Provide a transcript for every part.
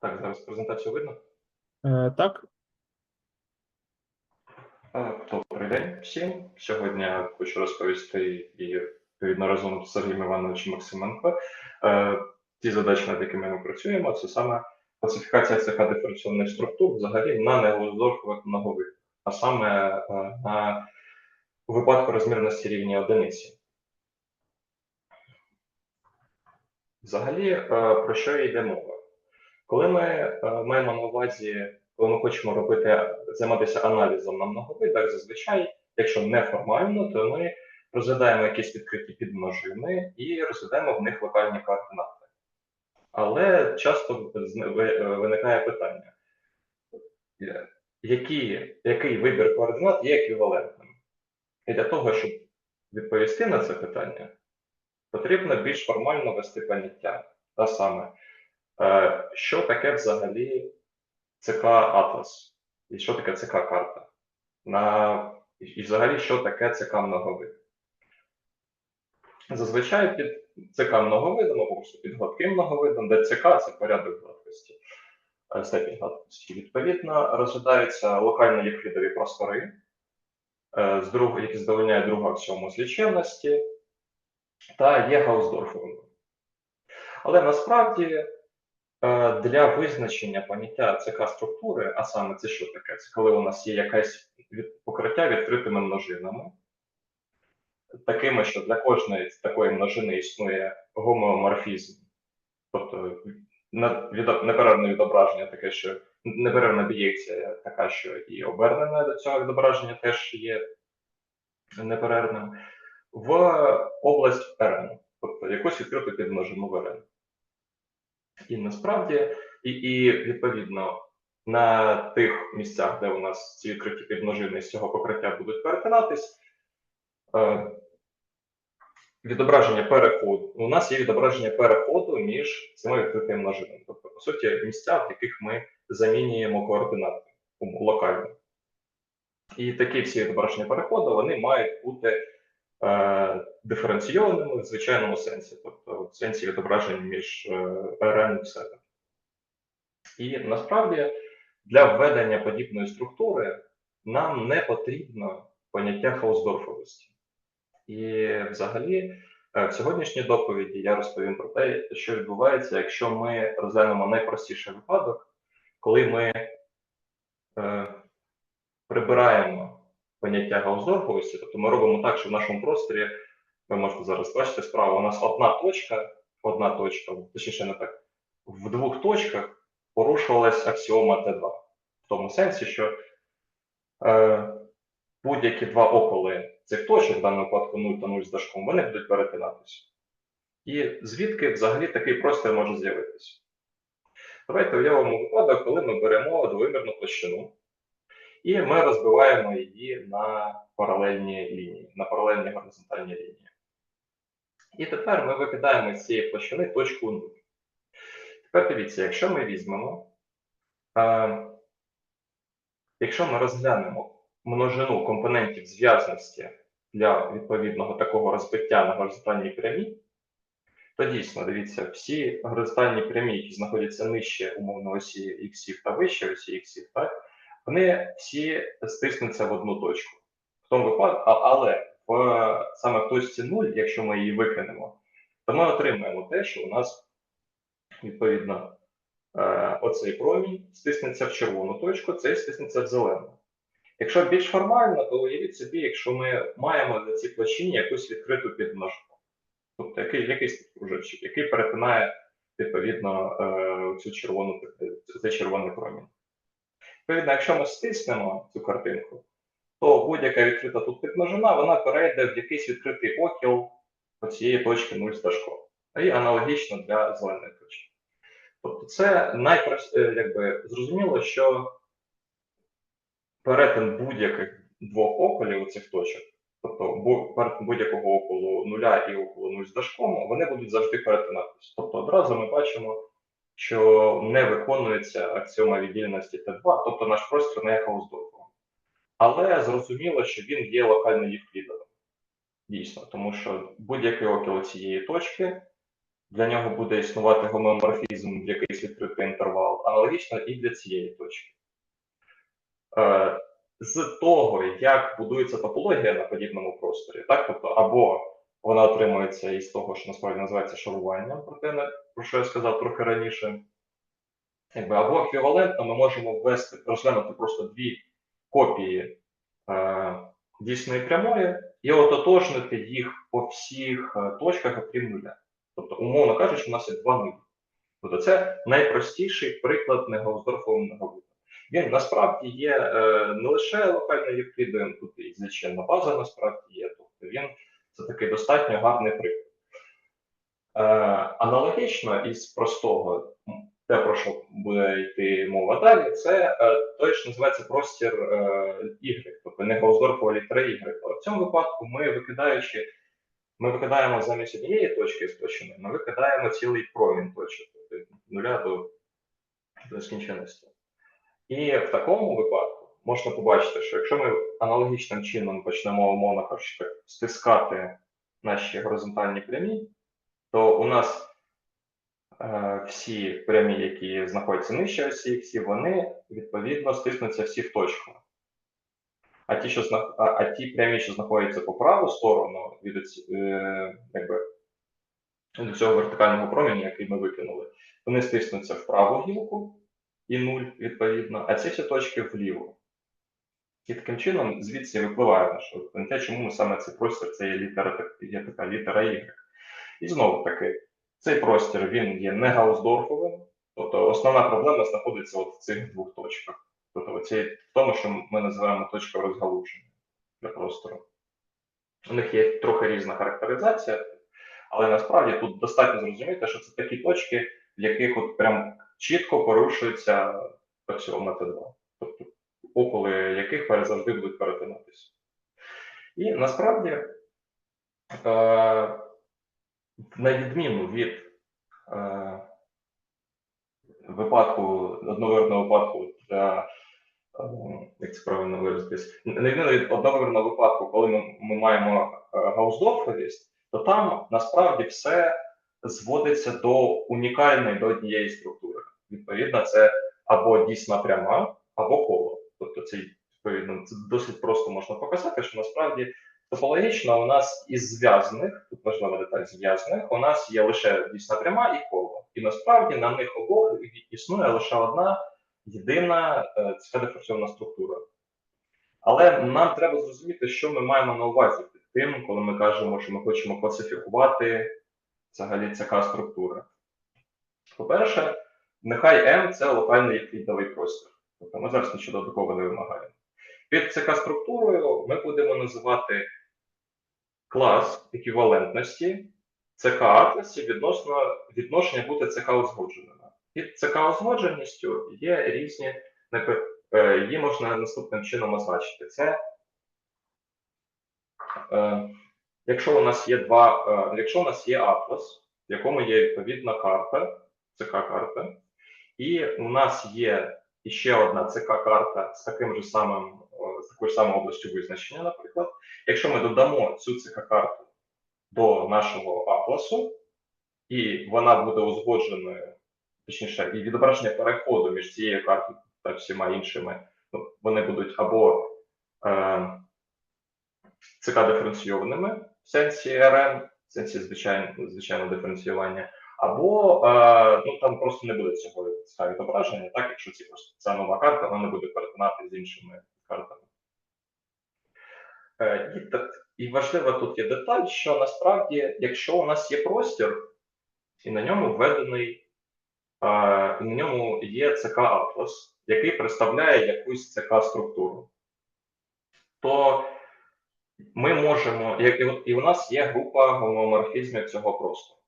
Так, зараз презентацію видно. Е, так, Е, Добрий день всім. Сьогодні я хочу розповісти і відповідно разом з Сергієм Івановичем Максименко. е, Ті задачі, над якими ми працюємо, це саме класифікація ЦК диференційних структур взагалі на неглузоркових многових, а саме е, на випадку розмірності рівня одиниці. Взагалі, е, про що йде мова? Коли ми е, маємо на увазі, коли ми хочемо робити займатися аналізом на многовидах, зазвичай, якщо не формально, то ми розглядаємо якісь відкриті підмножини і розглядаємо в них локальні координати. Але часто е, виникає питання, е, які, який вибір координат є еквівалентним? І для того, щоб відповісти на це питання, потрібно більш формально вести поняття. А саме, що таке взагалі ЦК Атлас? І що таке ЦК карта? На... І взагалі, що таке ЦК многовид? Зазвичай під ЦК многовидом або під гладким многовидом, де ЦК це порядок гладкості, е, степінь гладкості. Відповідно, розглядаються локально євклідові простори, е, з друг... які задовольняють другу аксіому зліченності, та є Гаусдорфовими. Але насправді е, для визначення поняття ЦК структури, а саме це що таке? Це коли у нас є якесь покриття відкритими множинами, такими, що для кожної такої множини існує гомеоморфізм, тобто неперервне відображення таке, що неперервна бієкція така, що і обернене до цього відображення теж є неперервним, в область РН, тобто якусь відкриту підмножину в РН. І насправді, і, і відповідно на тих місцях, де у нас ці відкриті підмножини з цього покриття будуть перетинатись, е, відображення переходу. У нас є відображення переходу між цими відкритими множинами. Тобто, по суті, місця, в яких ми замінюємо координати локально. І такі всі відображення переходу вони мають бути диференційованими в звичайному сенсі, тобто в сенсі відображення між е, РН і себе. І насправді для введення подібної структури нам не потрібно поняття хаусдорфовості. І взагалі, е, в сьогоднішній доповіді я розповім про те, що відбувається, якщо ми розглянемо найпростіший випадок, коли ми е, прибираємо поняття гаусдорфовості, тобто ми робимо так, що в нашому просторі, ви можете зараз бачити справа, у нас одна точка, одна точка, точніше не так, в двох точках порушувалась аксіома Т2. В тому сенсі, що е, будь-які два околи цих точок, в даному випадку 0 та 0 з дашком, вони будуть перетинатися. І звідки взагалі такий простір може з'явитися? Давайте уявимо випадок, коли ми беремо двовимірну площину, і ми розбиваємо її на паралельні лінії, на паралельні горизонтальні лінії. І тепер ми викидаємо з цієї площини точку 0. Тепер дивіться, якщо ми візьмемо, е, якщо ми розглянемо множину компонентів зв'язності для відповідного такого розбиття на горизонтальній прямій, то дійсно, дивіться, всі горизонтальні прямі, які знаходяться нижче умовно осі іксів та вище осі іксів, так, вони всі стиснуться в одну точку. В тому випадку, але в саме в точці 0, якщо ми її викинемо, то ми отримаємо те, що у нас відповідно е, оцей промінь стиснеться в червону точку, цей стиснеться в зелену. Якщо більш формально, то уявіть собі, якщо ми маємо на цій площині якусь відкриту підмножку, тобто який, якийсь кружочок, який перетинає відповідно е, цю червону, цей червоний промінь. Відповідно, якщо ми стиснемо цю картинку, то будь-яка відкрита тут підмножина, вона перейде в якийсь відкритий окіл цієї точки 0 з дашком. І аналогічно для зеленої точки. Тобто це найпросте, якби зрозуміло, що перетин будь-яких двох околів у цих точок, тобто будь-якого околу нуля і околу 0 з дашком, вони будуть завжди перетинатися. Тобто одразу ми бачимо, що не виконується аксіома віддільності Т2, тобто наш простір не є хаусдорфом. Але зрозуміло, що він є локально євклідовим. Дійсно, тому що будь-який окіл цієї точки для нього буде існувати гомеоморфізм в якийсь відкритий інтервал, аналогічно і для цієї точки. Е, з того, як будується топологія на подібному просторі, так, тобто, або вона отримується із того, що насправді називається шаруванням, про те, про що я сказав трохи раніше. Якби, або еквівалентно ми можемо ввести, розглянути просто дві копії е, дійсної прямої і ототожнити їх по всіх е, точках, окрім нуля. Тобто, умовно кажучи, у нас є два нулі. Тобто це найпростіший приклад негаусдорфового многобута. Він насправді є е, не лише локальним Євклідовим, тут і звичайна база насправді є. Тобто він це такий достатньо гарний приклад. Е, аналогічно із простого, те, про що буде йти мова далі, це е, той, що називається простір е, тобто не Гаусдорфова літера Y. В цьому випадку ми викидаючи, ми викидаємо замість однієї точки з точки, ми викидаємо цілий промінь точок, тобто нуля до, до нескінченності. І в такому випадку можна побачити, що якщо ми аналогічним чином почнемо, умовно кажучи, стискати наші горизонтальні прямі, то у нас е, всі прямі, які знаходяться нижче осі, всі вони відповідно стиснуться всі в точку. А ті, що а, а ті прямі, що знаходяться по праву сторону від оці- е, якби, до цього вертикального проміння, який ми викинули, вони стиснуться в праву гілку і 0 відповідно, а ці всі точки вліво. І таким чином звідси випливає наше поняття, чому саме цей простір, це є літера, є така літера Y. І знову таки, цей простір він є не гаусдорфовим, тобто основна проблема знаходиться от в цих двох точках. Тобто оці, в тому, що ми називаємо точкою розгалуження для простору. У них є трохи різна характеризація, але насправді тут достатньо зрозуміти, що це такі точки, в яких от прям чітко порушується Т2, тобто околи яких завжди будуть перетинатися. І насправді, е, на відміну від е, випадку, одновирного випадку для, е, як це правильно виразитись, на відміну від одновирного випадку, коли ми, ми маємо гаусдорфовість, то там насправді все зводиться до унікальної до однієї структури. Відповідно, це або дійсна пряма, або коло. Тобто, це відповідно це досить просто можна показати, що насправді топологічно у нас із зв'язаних, тут важлива деталь зв'язаних, у нас є лише дійсна пряма і коло. І насправді на них обох існує лише одна єдина е, ця диференційована структура. Але нам треба зрозуміти, що ми маємо на увазі під тим, коли ми кажемо, що ми хочемо класифікувати взагалі ЦК структура. По-перше, нехай M це локальний євклідовий простір. Тобто ми зараз нічого додатково не вимагаємо. Під ЦК структурою ми будемо називати клас еквівалентності ЦК атласів відносно відношення бути ЦК узгодженими. Під ЦК узгодженістю є різні, е, її можна наступним чином означити. Це е, якщо у нас є два, е, якщо у нас є атлас, в якому є відповідна карта, ЦК-карта, і у нас є іще одна ЦК-карта з таким же самим, з такою самою областю визначення, наприклад. Якщо ми додамо цю ЦК-карту до нашого атласу, і вона буде узгодженою, точніше, і відображення переходу між цією картою та всіма іншими, ну, вони будуть або е, ЦК диференційованими в сенсі РН, в сенсі звичайно, звичайного диференціювання, або е, ну, там просто не буде цього відображення, так, якщо ці просто ця нова карта, вона не буде перетинати з іншими картами. Е, і, і важлива тут є деталь, що насправді, якщо у нас є простір, і на ньому введений, е, і на ньому є ЦК Атлас, який представляє якусь ЦК структуру, то ми можемо, як і, у нас є група гомеоморфізмів цього простору.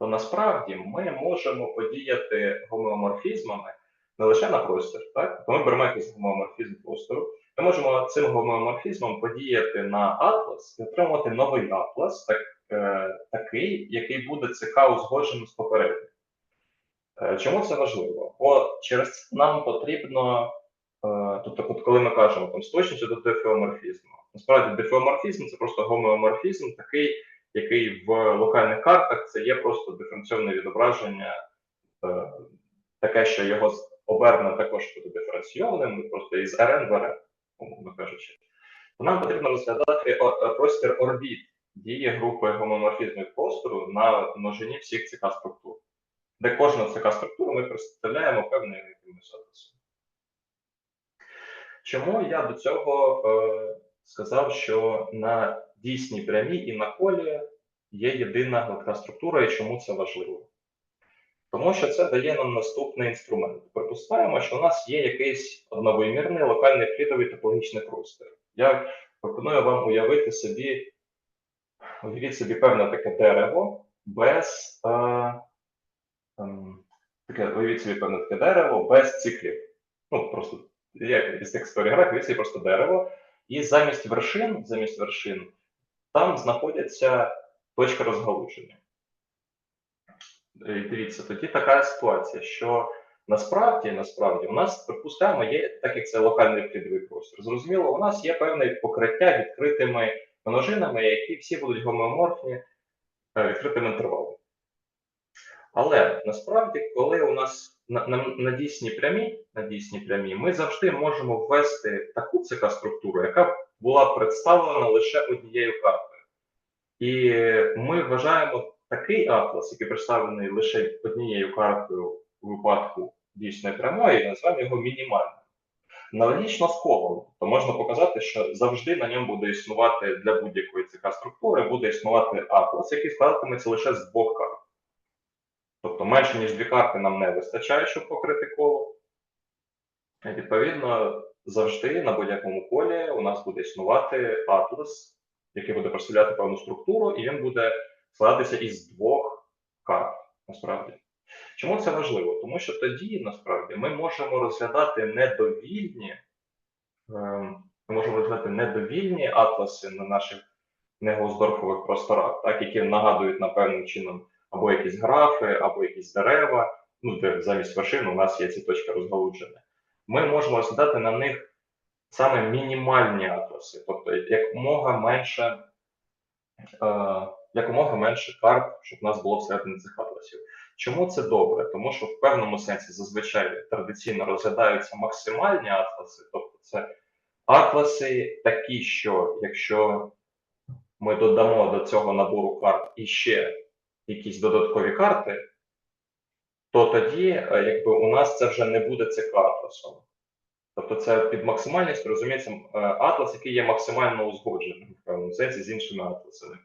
То насправді ми можемо подіяти гомеоморфізмами не лише на простір, так? То ми беремо якийсь гомеоморфізм простору, ми можемо цим гомеоморфізмом подіяти на атлас і отримати новий атлас, так, е, такий, який буде ЦК узгодженим з попереднім. Е, чому це важливо? Бо через це нам потрібно, е, тобто, коли ми кажемо там з точністю до дифеоморфізму, насправді дифеоморфізм це просто гомеоморфізм такий, який в локальних картах це є просто диференційне відображення, е, таке, що його обернено також буде диференційованим, просто із РН умовно кажучи. То нам потрібно розглядати е, простір орбіт дії групи гомоморфізмів простору на множині всіх ЦК структур, де кожну ЦК структуру ми представляємо певною якимось адресом. Чому я до цього е, сказав, що на дійсній прямій і на колі є єдина структура, і чому це важливо? Тому що це дає нам наступний інструмент. Припускаємо, що у нас є якийсь одновимірний локальний фрідовий топологічний простір. Я пропоную вам уявити собі, уявіть собі певне таке дерево без е, ем, таке, уявіть собі певне таке дерево без циклів. Ну, просто як із текстової графіки, це просто дерево. І замість вершин, замість вершин, там знаходяться точки розгалуження. І дивіться, тоді така ситуація, що насправді, насправді, у нас, припускаємо, є, так як це локальний фрідовий простір. Зрозуміло, у нас є певне покриття відкритими множинами, які всі будуть гомеоморфні е, відкритим інтервалом. Але насправді, коли у нас на, на, на дійсній прямій, на дійсній прямій, ми завжди можемо ввести таку ЦК структуру, яка була представлена лише однією картою. І ми вважаємо такий атлас, який представлений лише однією картою у випадку дійсної прямої, називаємо його мінімальним. Аналогічно з колом, то можна показати, що завжди на ньому буде існувати для будь-якої ЦК структури, буде існувати атлас, який складатиметься лише з двох карт. Тобто менше, ніж дві карти нам не вистачає, щоб покрити коло. І, Відповідно, завжди на будь-якому колі у нас буде існувати атлас, який буде представляти певну структуру, і він буде складатися із двох карт, насправді. Чому це важливо? Тому що тоді, насправді, ми можемо розглядати недовільні, ем, ми можемо розглядати недовільні атласи на наших негоздорфових просторах, так, які нагадують напевним чином або якісь графи, або якісь дерева, ну, де замість вершин у нас є ці точки розгалудження. Ми можемо розглядати на них саме мінімальні атласи, тобто якомога менше, е, якомога менше карт, щоб у нас було всередині цих атласів. Чому це добре? Тому що в певному сенсі зазвичай традиційно розглядаються максимальні атласи, тобто це атласи такі, що якщо ми додамо до цього набору карт іще якісь додаткові карти, то тоді, е, якби у нас це вже не буде ЦК атласом. Тобто це під максимальністю розуміється е, атлас, який є максимально узгодженим в певному сенсі з іншими атласами.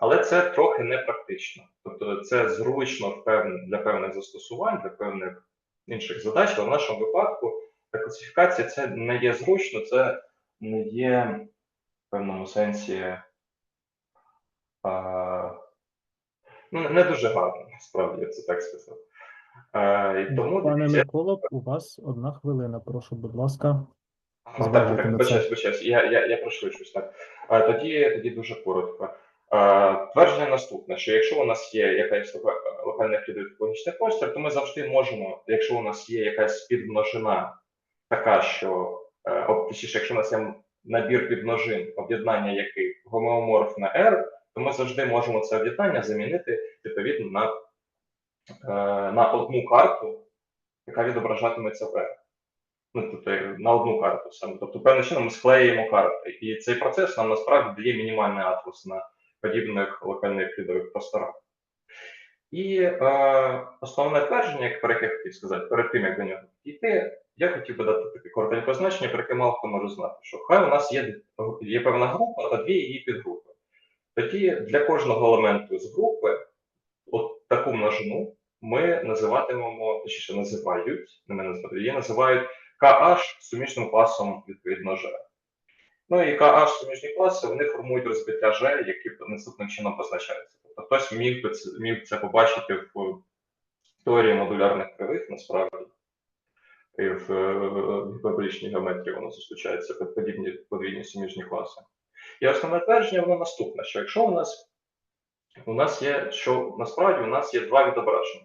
Але це трохи непрактично. Тобто це зручно для певних застосувань, для певних інших задач, але в нашому випадку та класифікація це не є зручно, це не є в певному сенсі ну, не дуже гарно, насправді, я це так сказав. Е, і тому Пане дивіться, Микола, у вас одна хвилина, прошу, будь ласка. Ага, так, так, на це. вибачаюсь, я, я, я пришвидшусь, так. А, тоді, тоді дуже коротко. А, твердження наступне, що якщо у нас є якась лока- локальний фрідофілогічний простір, то ми завжди можемо, якщо у нас є якась підмножина така, що, е, об- точніше, якщо у нас є набір підмножин, об'єднання яких гомеоморфне R, то ми завжди можемо це об'єднання замінити відповідно на, е, на одну карту, яка відображатиметься в R ну, тобто на одну карту саме. Тобто, певним чином ми склеюємо карти. І цей процес нам насправді дає мінімальний атлас на подібних локальних фрідових просторах. І е, основне твердження, про яке я хотів сказати, перед тим, як до нього йти, я хотів би дати таке коротеньке значення, про яке мало хто може знати, що хай у нас є, є певна група, а дві її підгрупи. Тоді для кожного елементу з групи, от таку множину, ми називатимемо, точніше називають, не мене її називають KH суміжним класом відповідно G. Ну і KH суміжні класи вони формують розбиття G, які наступним чином позначаються. Тобто хтось міг міг це побачити в теорії модулярних кривих, насправді. І в е, гіперболічній геометрії воно зустрічається під подібні подвійні суміжні класи. І основне твердження воно наступне: що якщо у нас у нас є, що насправді у нас є два відображення.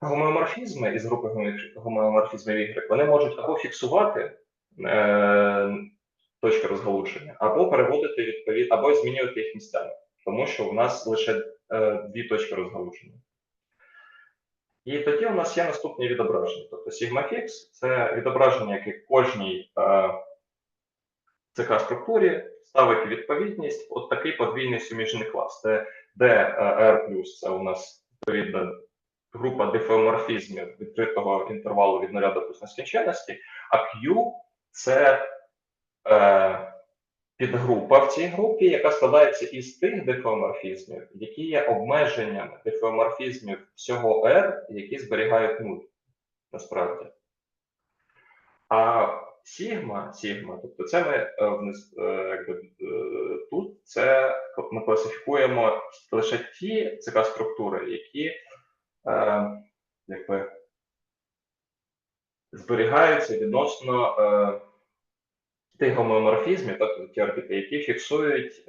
Гомеоморфізми із групи гомеоморфізмів Y, вони можуть або фіксувати е, точки розгалудження, або переводити відповідь, або змінювати їх місцями, тому що у нас лише е, дві точки розгалудження. І тоді у нас є наступні відображення. Тобто fix це відображення, яке кожній е, ЦК структурі ставить відповідність от такий подвійний суміжний клас, де, де це у нас відповідно група дифеоморфізмів відкритого інтервалу від 0 до нескінченності, а Q це е, підгрупа в цій групі, яка складається із тих дифеоморфізмів, які є обмеженнями дифеоморфізмів всього R, які зберігають нуль насправді. А сігма, сігма, тобто це ми е, е, якби, е, тут це ми класифікуємо лише ті ЦК структури, які якби, зберігаються відносно тих гомеоморфізмів, ті орбіти, які фіксують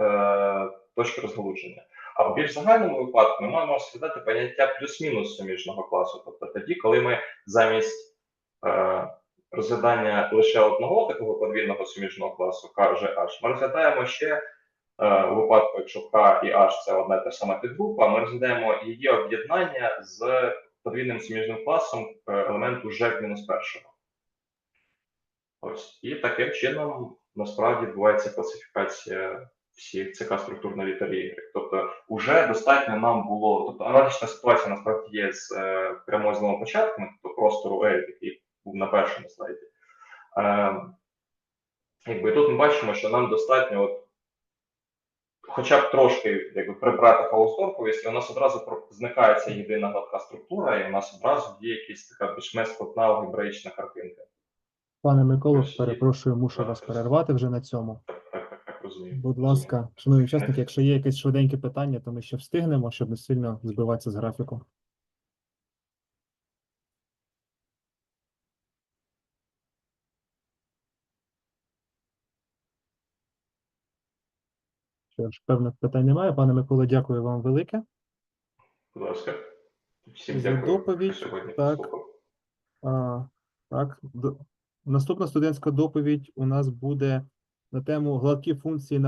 точки розгалудження. А в більш загальному випадку ми маємо розглядати поняття плюс-мінус суміжного класу. Тобто тоді, коли ми замість розглядання лише одного такого подвійного суміжного класу К, Ж, H, ми розглядаємо ще е, у випадку, якщо К і H це одна та сама підгрупа, ми розглядаємо її об'єднання з подвійним суміжним класом е, елементу Ж в мінус першого. Ось. І таким чином насправді відбувається класифікація всіх ЦК структур на літері Y. Тобто, вже достатньо нам було, тобто аналогічна ситуація насправді є з е, прямою з новим початком, тобто простору L, який на першому слайді. Е, якби тут ми бачимо, що нам достатньо от, хоча б трошки якби, прибрати хаусдорфовість, і у нас одразу про- зникає ця єдина гладка структура, і у нас одразу є якась така більш-менш складна алгебраїчна картинка. Пане Миколо, перепрошую, мушу так, вас так. перервати вже на цьому. Так, так, так, так розумію. Будь ласка, шановні учасники, якщо є якесь швиденьке питання, то ми ще встигнемо, щоб не сильно збиватися з графіку. Певних питань немає. Пане Миколо, дякую вам велике. Будь ласка. Всім За дякую, доповідь, сьогодні так. А, так, наступна студентська доповідь у нас буде на тему гладкі функції на